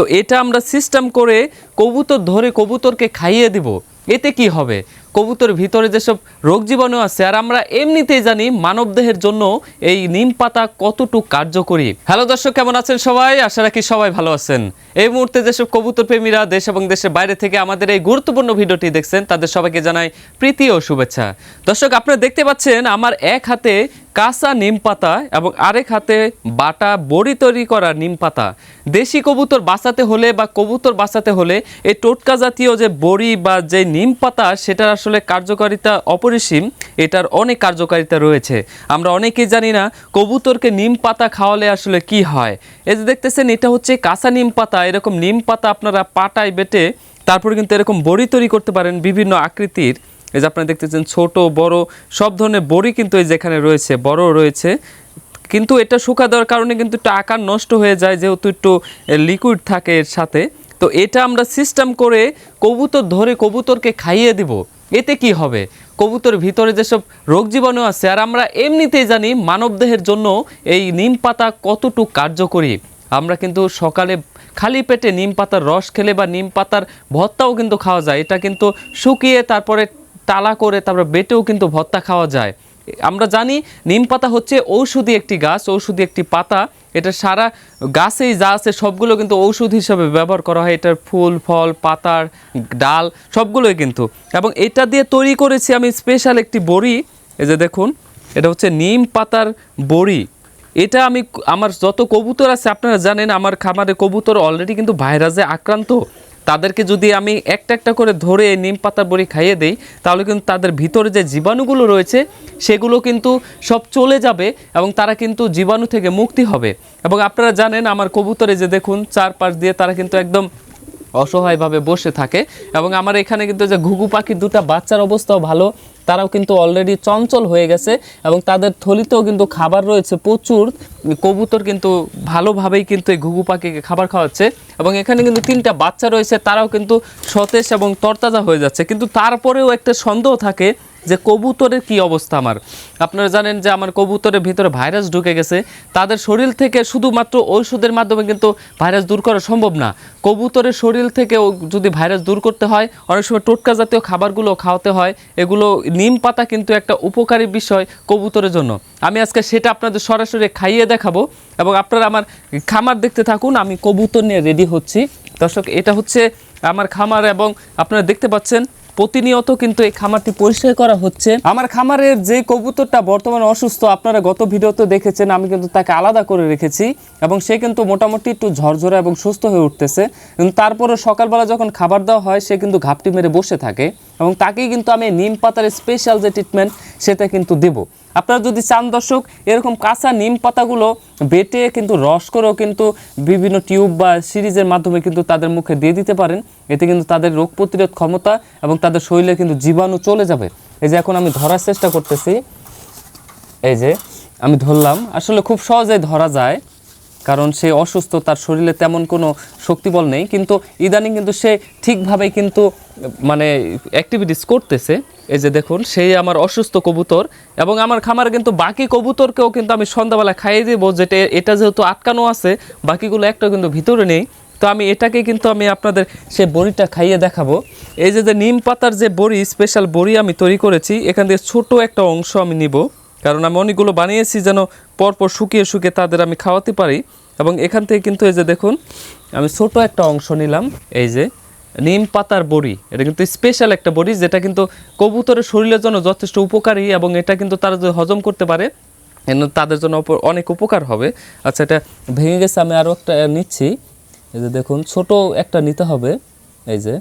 তো এটা আমরা সিস্টেম করে কবুতর ধরে কবুতরকে খাইয়ে দিব। এতে কি হবে? কবুতরের ভিতরে যেসব রোগ জীবাণু আছে, আর আমরা এমনিতেই জানি মানবদেহের জন্য এই নিম পাতা কতটুকু কার্যকরী। হ্যালো দর্শক, কেমন আছেন সবাই? আশা রাখি সবাই ভালো আছেন। এই মুহূর্তে যেসব কবুতর প্রেমীরা দেশ এবং দেশের বাইরে থেকে আমাদের এই গুরুত্বপূর্ণ ভিডিওটি দেখছেন, তাদের সবাইকে জানাই প্রীতি ও শুভেচ্ছা। দর্শক, আপনারা দেখতে পাচ্ছেন আমার এক হাতে কাঁচা নিম পাতা এবং আরেক হাতে বাটা বড়ি তৈরি করা নিম পাতা। দেশি কবুতর বাঁচাতে হলে বা কবুতর বাঁচাতে হলে এই টোটকা জাতীয় যে বড়ি বা যে নিম পাতা, সেটার আসলে কার্যকারিতা অপরিসীম, এটার অনেক কার্যকারিতা রয়েছে। আমরা অনেকেই জানি না কবুতরকে নিম পাতা খাওয়ালে আসলে কি হয়। এই যে দেখতেছেন, এটা হচ্ছে কাঁচা নিম পাতা। এরকম নিম পাতা আপনারা পাটায় বেটে তারপরে কিন্তু এরকম বড়ি তৈরি করতে পারেন বিভিন্ন আকৃতির। এই যে আপনারা দেখতেছেন, ছোট, বড়, সব ধরনের বড়ি কিন্তু এই যেখানে রয়েছে বড় রয়েছে। কিন্তু এটা শুকা দেওয়ার কারণে কিন্তু একটু আকার নষ্ট হয়ে যায়, যেহেতু একটু লিকুইড থাকে এর সাথে। তো এটা আমরা সিস্টেম করে কবুতর ধরে কবুতরকে খাইয়ে দিব। এতে কি হবে? কবুতর ভিতরে যেসব রোগ জীবাণু আছে, আর আমরা এমনিতেই জানি মানবদেহের জন্য এই নিম পাতা কতটুকু কার্যকরী। আমরা কিন্তু সকালে খালি পেটে নিম পাতার রস খেলে বা নিম পাতার ভর্তাও কিন্তু খাওয়া যায়। এটা কিন্তু শুকিয়ে তারপরে তালা করে তারপরে বেটেও কিন্তু ভর্তা খাওয়া যায়। আমরা জানি নিম পাতা হচ্ছে ঔষধি একটি গাছ, ঔষধি একটি পাতা। এটা সারা গাছেই যা আছে সবগুলো কিন্তু ঔষধ হিসাবে ব্যবহার করা হয়। এটার ফুল, ফল, পাতার, ডাল, সবগুলোই কিন্তু। এবং এটা দিয়ে তৈরি করেছি আমি স্পেশাল একটি বড়ি। এই যে দেখুন, এটা হচ্ছে নিম পাতার বড়ি। এটা আমি আমার যত কবুতর আছে আপনারা জানেন, আমার খামারে কবুতর অলরেডি কিন্তু ভাইরাসে আক্রান্ত। তাদেরকে যদি আমি একটা একটা করে ধরে নিম পাতার বড়ি খাইয়ে দিই, তাহলে কিন্তু তাদের ভিতরে যে জীবাণুগুলো রয়েছে, সেগুলো কিন্তু সব চলে যাবে এবং তারা কিন্তু জীবাণু থেকে মুক্তি হবে। এবং আপনারা জানেন, আমার কবুতরে যে দেখুন, চারপাশ দিয়ে তারা কিন্তু একদম অসহায়ভাবে বসে থাকে। এবং আমার এখানে কিন্তু যে ঘুঘু পাখির দুটা বাচ্চার অবস্থাও ভালো। তারাও কিন্তু অলরেডি চঞ্চল হয়ে গেছে এবং তাদের থলিতেও কিন্তু খাবার রয়েছে প্রচুর। কবুতর কিন্তু ভালোভাবেই কিন্তু এই ঘুঘু পাখিকে খাবার খাওয়াচ্ছে এবং এখানে কিন্তু তিনটা বাচ্চা রয়েছে, তারাও কিন্তু সতেজ এবং তরতাজা হয়ে যাচ্ছে। কিন্তু তারপরেও একটা সন্দেহ থাকে যে কবুতরের কি অবস্থা আমার? আপনারা জানেন যে আমার কবুতরের ভিতরে ভাইরাস ঢুকে গেছে। তাদের শরীর থেকে শুধুমাত্র ঔষধের মাধ্যমে কিন্তু ভাইরাস দূর করা সম্ভব না। কবুতরের শরীর থেকে যদি ভাইরাস দূর করতে হয়, অনেক সময় টোটকা জাতীয় খাবারগুলো খাওয়াতে হয়। এগুলো নিম পাতা কিন্তু একটা উপকারী বিষয় কবুতরের জন্য। আমি আজকে সেটা আপনাদের সরাসরি খাইয়ে দেখাবো এবং আপনারা আমার খামার দেখতে থাকুন, আমি কবুতর নিয়ে রেডি হচ্ছি। দর্শক, এটা হচ্ছে আমার খামার এবং আপনারা দেখতে পাচ্ছেন প্রতিনিয়ত কিন্তু এই খামারটি পরিষ্কার করা হচ্ছে। আমার খামারের যে কবুতরটা বর্তমানে অসুস্থ, আপনারা গত ভিডিওতে দেখেছেন, আমি কিন্তু তাকে আলাদা করে রেখেছি এবং সে কিন্তু মোটামুটি একটু ঝরঝরে এবং সুস্থ হয়ে উঠতেছে। তারপরে সকালবেলা যখন খাবার দেওয়া হয়, সে কিন্তু ঘাপটি মেরে বসে থাকে এবং তাকেই কিন্তু আমি নিম পাতার স্পেশাল যে ট্রিটমেন্ট সেটা কিন্তু দেব। আপনারা যদি চান দর্শক, এরকম কাঁচা নিম পাতাগুলো বেটে কিন্তু রস করেও কিন্তু বিভিন্ন টিউব বা সিরিজের মাধ্যমে কিন্তু তাদের মুখে দিয়ে দিতে পারেন। এতে কিন্তু তাদের রোগ প্রতিরোধ ক্ষমতা এবং তাদের শরীরে কিন্তু জীবাণু চলে যাবে। এই যে এখন আমি ধরার চেষ্টা করতেছি। এই যে আমি ধরলাম। আসলে খুব সহজেই ধরা যায়, কারণ সে অসুস্থ, তার শরীরে তেমন কোনো শক্তিবল নেই। কিন্তু ইদানিং কিন্তু সে ঠিকভাবেই কিন্তু মানে অ্যাক্টিভিটিস করতেছে। এই যে দেখুন, সেই আমার অসুস্থ কবুতর এবং আমার খামারে কিন্তু বাকি কবুতরকেও কিন্তু আমি সন্ধ্যাবেলা খাইয়ে দেবো, যেটা এটা যেহেতু আটকানো আছে, বাকিগুলো একটা কিন্তু ভিতরে নেই। তো আমি এটাকে কিন্তু আমি আপনাদের সে বড়িটা খাইয়ে দেখাবো। এই যে যে নিম পাতার যে বড়ি স্পেশাল বড়ি আমি তৈরি করেছি, এখান থেকে ছোট একটা অংশ আমি নিব, কারণ আমি অনেকগুলো বানিয়েছি যেন পরপর শুকিয়ে শুকিয়ে তাদের আমি খাওয়াতে পারি। এবং এখান থেকে কিন্তু এই যে দেখুন, আমি ছোট একটা অংশ নিলাম, এই যে। নিম পাতার বড়ি। এটা কিন্তু স্পেশাল একটা বড়ি, যেটা কিন্তু কবুতরের শরীরের জন্য যথেষ্ট উপকারী এবং এটা কিন্তু তারা হজম করতে পারে তাদের জন্য অনেক উপকার হবে। আচ্ছা এটা ভেঙে গেছে, আমি আরও একটা নিচ্ছি। এই যে দেখুন, ছোট একটা নিতে হবে। এই যে,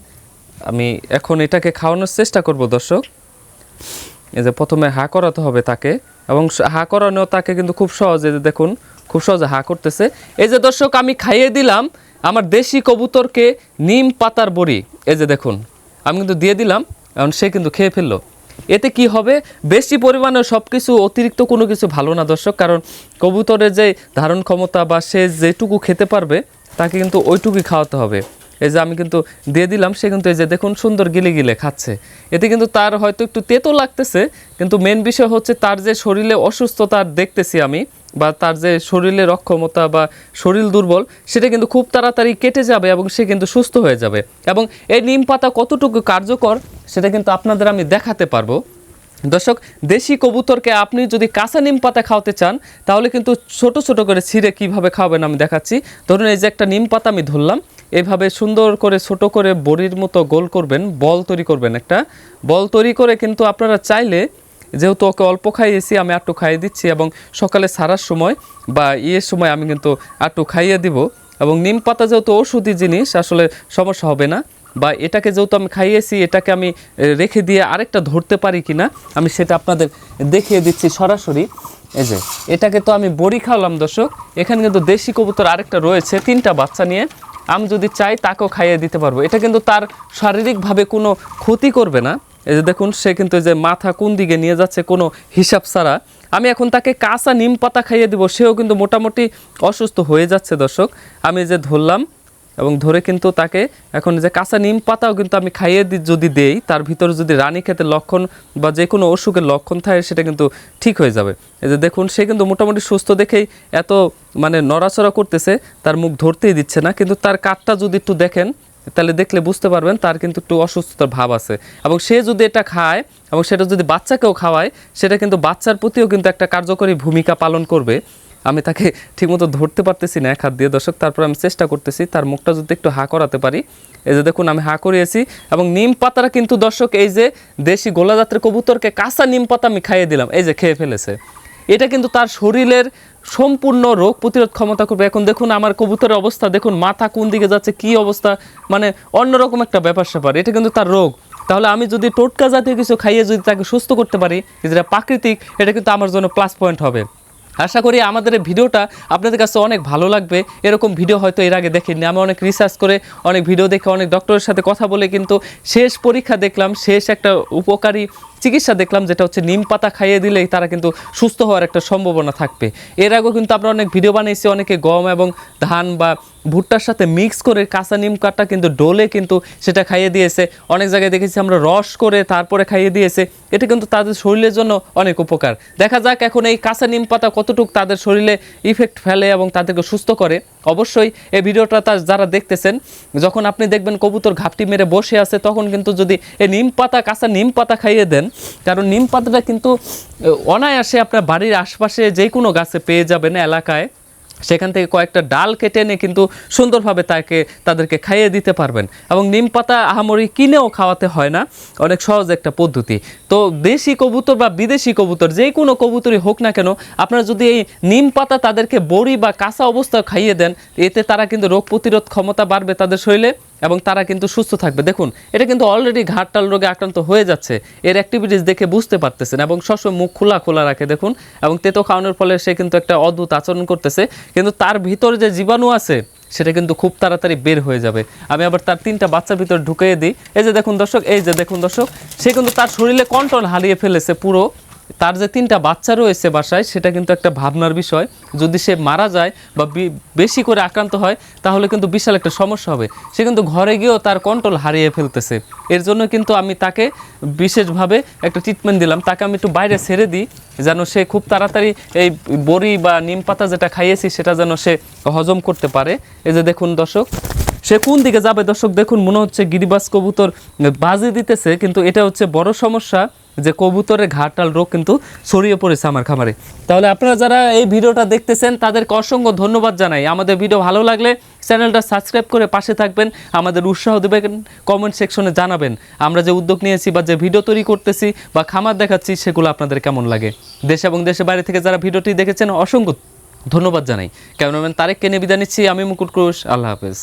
আমি এখন এটাকে খাওয়ানোর চেষ্টা করব, দর্শক। এই যে প্রথমে হা করাতে হবে তাকে, এবং হা করানো তাকে কিন্তু খুব সহজ দেখুন, খুব সহজে হা করতেছে। এই যে দর্শক, আমি খাইয়ে দিলাম। আমার দেশি কবুতরকে নিম পাতার বড়ি। এই যে দেখুন, আমি কিন্তু দিয়ে দিলাম, এখন সে কিন্তু খেয়ে ফেলল। এতে কি হবে? বেশি পরিমাণে সব কিছু অতিরিক্ত কোনো কিছু ভালো না দর্শক, কারণ কবুতরের যে ধারণ ক্ষমতা বা সে যেটুকু খেতে পারবে, তাকে কিন্তু ওইটুকুই খাওয়াতে হবে। এই যে আমি কিন্তু দিয়ে দিলাম, সে কিন্তু এই যে দেখুন সুন্দর গিলে গিলে খাচ্ছে। এতে কিন্তু তার হয়তো একটু তেতো লাগতেছে, কিন্তু মেন বিষয় হচ্ছে তার যে শরীরে অসুস্থতা দেখতেছি আমি বা তার যে শরীরের অক্ষমতা বা শরীর দুর্বল, সেটা কিন্তু খুব তাড়াতাড়ি কেটে যাবে এবং সে কিন্তু সুস্থ হয়ে যাবে। এবং এই নিম পাতা কতটুকু কার্যকর, সেটা কিন্তু আপনাদের আমি দেখাতে পারব। দর্শক, দেশি কবুতরকে আপনি যদি কাঁচা নিম পাতা খাওয়াতে চান, তাহলে কিন্তু ছোট ছোট করে ছিঁড়ে কীভাবে খাওয়াবেন আমি দেখাচ্ছি। ধরুন, এই যে একটা নিম পাতা আমি ধরলাম, এভাবে সুন্দর করে, ছোট করে বড়ির মতো গোল করবেন, বল তৈরি করবেন একটা। বল তৈরি করে কিন্তু আপনারা চাইলে যেহেতু ওকে অল্প খাইয়েছি, আমি একটু খাইয়ে দিচ্ছি এবং সকালে সারার সময় বা ইয়ের সময় আমি কিন্তু একটু খাইয়ে দিব। এবং নিম পাতা যেহেতু ওষুধি জিনিস, আসলে সমস্যা হবে না। বা এটাকে যেহেতু আমি খাইয়েছি, এটাকে আমি রেখে দিয়ে আরেকটা ধরতে পারি কিনা, আমি সেটা আপনাদের দেখিয়ে দিচ্ছি সরাসরি। এই যে, এটাকে তো আমি বড়ি খাওয়ালাম দর্শক। এখানে কিন্তু দেশি কবুতর আরেকটা রয়েছে, তিনটা বাচ্চা নিয়ে। আমি যদি চাই, তাকেও খাইয়ে দিতে পারব। এটা কিন্তু তার শারীরিকভাবে কোনো ক্ষতি করবে না। এই যে দেখুন, সে কিন্তু যে মাথা কোন দিকে নিয়ে যাচ্ছে কোনো হিসাব ছাড়া। আমি এখন তাকে কাঁচা নিম পাতা খাইয়ে দিব, সেও কিন্তু মোটামুটি অসুস্থ হয়ে যাচ্ছে দর্শক। আমি যে ধরলাম এবং ধরে কিন্তু তাকে এখন যে কাঁচা নিম পাতাও কিন্তু আমি খাইয়ে যদি দেই, তার ভিতরে যদি রানী খেতে লক্ষণ বা যে কোনো অসুখের লক্ষণ থাকে, সেটা কিন্তু ঠিক হয়ে যাবে। এই যে দেখুন, সে কিন্তু মোটামুটি সুস্থ দেখেই এত মানে নড়াচড়া করতেছে, তার মুখ ধরতেই দিচ্ছে না। কিন্তু তার কাঠটা যদি একটু দেখেন তাহলে দেখলে বুঝতে পারবেন তার কিন্তু একটু অসুস্থতার ভাব আছে। এবং সে যদি এটা খায় এবং সেটা যদি বাচ্চাকেও খাওয়ায়, সেটা কিন্তু বাচ্চার প্রতিও কিন্তু একটা কার্যকরী ভূমিকা পালন করবে। আমি তাকে ঠিকমতো ধরতে পারতেছি না এক হাত দিয়ে। দর্শক, তারপর আমি চেষ্টা করতেছি তার মুখটা যদি একটু হা করাতে পারি। এই যে দেখুন, আমি হা করিয়েছি এবং নিম পাতাটা কিন্তু দর্শক, এই যে দেশি গোলা জাতের কবুতরকে কাঁচা নিম পাতা আমি খাইয়ে দিলাম। এই যে খেয়ে ফেলেছে। এটা কিন্তু তার শরীরের সম্পূর্ণ রোগ প্রতিরোধ ক্ষমতা করবে। এখন দেখুন আমার কবুতরের অবস্থা, দেখুন মাথা কোন দিকে যাচ্ছে, কি অবস্থা মানে অন্যরকম একটা ব্যাপার স্যাপার, এটা কিন্তু তার রোগ। তাহলে আমি যদি টোটকা জাতীয় কিছু খাইয়ে যদি তাকে সুস্থ করতে পারি, যেটা প্রাকৃতিক, এটা কিন্তু আমার জন্য প্লাস পয়েন্ট হবে। আশা করি আমাদের ভিডিওটা আপনাদের কাছে অনেক ভালো লাগবে। এরকম ভিডিও হয়তো এর আগে দেখেননি আমি অনেক রিসার্চ করে, অনেক ভিডিও দেখে, অনেক ডক্টরের সাথে কথা বলে কিন্তু শেষ পরীক্ষা দেখলাম, শেষ একটা উপকারী চিকিৎসা দেখলাম যেটা হচ্ছে নিম পাতা খাইয়ে দিলেই তারা কিন্তু সুস্থ হওয়ার একটা সম্ভাবনা থাকবে। এর আগেও কিন্তু আমরা অনেক ভিডিও বানিয়েছি, অনেকে গম এবং ধান বা ভুট্টার সাথে মিক্স করে কাঁচা নিম কাঠটা কিন্তু ডোলে কিন্তু সেটা খাইয়ে দিয়েছে। অনেক জায়গায় দেখেছি আমরা রস করে তারপরে খাইয়ে দিয়েছে। এটা কিন্তু তাদের শরীরের জন্য অনেক উপকার। দেখা যাক এখন এই কাঁচা নিম পাতা কতটুকু তাদের শরীরে ইফেক্ট ফেলে এবং তাদেরকে সুস্থ করে। অবশ্যই এই ভিডিওটা তার যারা দেখতেছেন, যখন আপনি দেখবেন কবুতর ঘাপটি মেরে বসে আছে, তখন কিন্তু যদি এই নিম পাতা, কাঁচা নিম পাতা খাইয়ে দেন, কারণ নিম পাতাটা কিন্তু অনায়াসে আপনার বাড়ির আশপাশে যে কোনো গাছে পেয়ে যাবেন এলাকায়। সেখান থেকে কয়েকটা ডাল কেটে এনে কিন্তু সুন্দরভাবে তাকে, তাদেরকে খাইয়ে দিতে পারবেন। এবং নিম পাতা, আহামরি কিনেও খাওয়াতে হয় না। অনেক সহজ একটা পদ্ধতি। তো দেশি কবুতর বা বিদেশি কবুতর, যে কোনো কবুতরই হোক না কেন, আপনারা যদি এই নিম পাতা তাদেরকে বড়ি বা কাঁচা অবস্থা খাইয়ে দেন, এতে তারা কিন্তু রোগ প্রতিরোধ ক্ষমতা বাড়বে তাদের শরীরে। এবং তারা কিন্তু সুস্থ থাকবে। দেখুন, এটা কিন্তু অলরেডি ঘাটটাল রোগে আক্রান্ত হয়ে যাচ্ছে। এর অ্যাক্টিভিটিস দেখে বুঝতে পারতেছেন এবং সবসময় মুখ খোলা খোলা রাখে, দেখুন। এবং তেতো খাওয়ানোর ফলে সে কিন্তু একটা অদ্ভুত আচরণ করতেছে। কিন্তু তার ভিতরে যে জীবাণু আছে, সেটা কিন্তু খুব তাড়াতাড়ি বের হয়ে যাবে। আমি আবার তার তিনটা বাচ্চার ভিতরে ঢুকিয়ে দিই। এই যে দেখুন দর্শক, এই যে দেখুন দর্শক, সে কিন্তু তার শরীরে কন্ট্রোল হারিয়ে ফেলেছে পুরো। তার যে তিনটা বাচ্চা রয়েছে বাসায়, সেটা কিন্তু একটা ভাবনার বিষয়। যদি সে মারা যায় বা বেশি করে আক্রান্ত হয়, তাহলে কিন্তু বিশাল একটা সমস্যা হবে। সে কিন্তু ঘরে গিয়েও তার কন্ট্রোল হারিয়ে ফেলতেছে। এর জন্য কিন্তু আমি তাকে বিশেষভাবে একটা ট্রিটমেন্ট দিলাম। তাকে আমি একটু বাইরে ছেড়ে দিই, যেন সে খুব তাড়াতাড়ি এই বড়ি বা নিম পাতা যেটা খাইয়েছি, সেটা যেন সে হজম করতে পারে। এই যে দেখুন দর্শক সে কোন দিকে যাবে? দর্শক, দেখুন, মনে হচ্ছে গিরিবাস কবুতর বাজি দিতেছে, কিন্তু এটা হচ্ছে বড় সমস্যা যে কবুতরের ঘাটাল রোগ কিন্তু ছড়িয়ে পড়েছে আমার খামারে। তাহলে আপনারা যারা এই ভিডিওটা দেখতেছেন, তাদেরকে অসংখ্য ধন্যবাদ জানাই। আমাদের ভিডিও ভালো লাগলে চ্যানেলটা সাবস্ক্রাইব করে পাশে থাকবেন, আমাদের উৎসাহ দেবেন কমেন্ট সেকশনে জানাবেন। আমরা যে উদ্যোগ নিয়েছি বা যে ভিডিও তৈরি করতেছি বা খামার দেখাচ্ছি, সেগুলো আপনাদের কেমন লাগে? দেশ এবং দেশের বাইরে থেকে যারা ভিডিওটি দেখেছেন, অসংখ্য ধন্যবাদ জানাই। ক্যামেরাম্যান তারেককে নিয়ে বিদায় নিচ্ছি, আমি মুকুট ক্রুশ আল্লাহ হাফেজ।